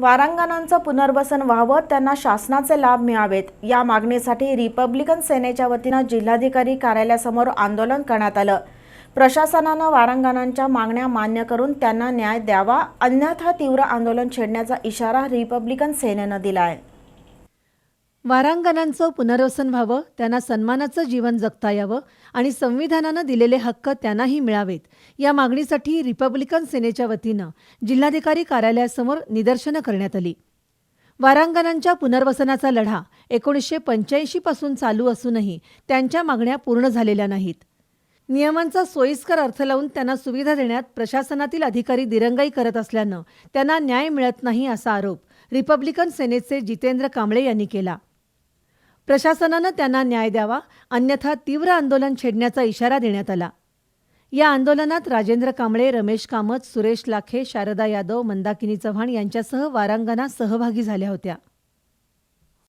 वारांगणांचं पुनर्वसन व्हावं त्यांना शासनाचे लाभ मिळावेत. या मागणीसाठी रिपब्लिकन सेनेच्या वतीनं जिल्हाधिकारी कार्यालयासमोर आंदोलन करण्यात आलं. प्रशासनानं वारांगणांच्या मागण्या मान्य करून त्यांना न्याय द्यावा अन्यथा तीव्र आंदोलन छेडण्याचा इशारा रिपब्लिकन सेनेनं दिला आहे वारांगणांचं पुनर्वसन व्हावं त्यांना सन्मानाचं जीवन जगता यावं आणि संविधानानं दिलेले हक्क त्यांनाही मिळावेत. या मागणीसाठी रिपब्लिकन सेनेच्या वतीनं जिल्हाधिकारी कार्यालयासमोर निदर्शनं करण्यात आली. वारांगणांच्या पुनर्वसनाचा लढा एकोणीसशे पंच्याऐंशीपासून चालू असूनही त्यांच्या मागण्या पूर्ण झालेल्या नाहीत. नियमांचा सोयीस्कर अर्थ लावून त्यांना सुविधा देण्यात प्रशासनातील अधिकारी दिरंगाई करत असल्यानं त्यांना न्याय मिळत नाही असा आरोप रिपब्लिकन सेनेचे जितेंद्र कांबळे यांनी केला. प्रशासनानं त्यांना न्याय द्यावा अन्यथा तीव्र आंदोलन छेडण्याचा इशारा देण्यात आला. या आंदोलनात राजेंद्र कांबळे रमेश कामत सुरेश लाखे शारदा यादव मंदाकिनी चव्हाण यांच्यासह वारांगणा सहभागी झाल्या होत्या.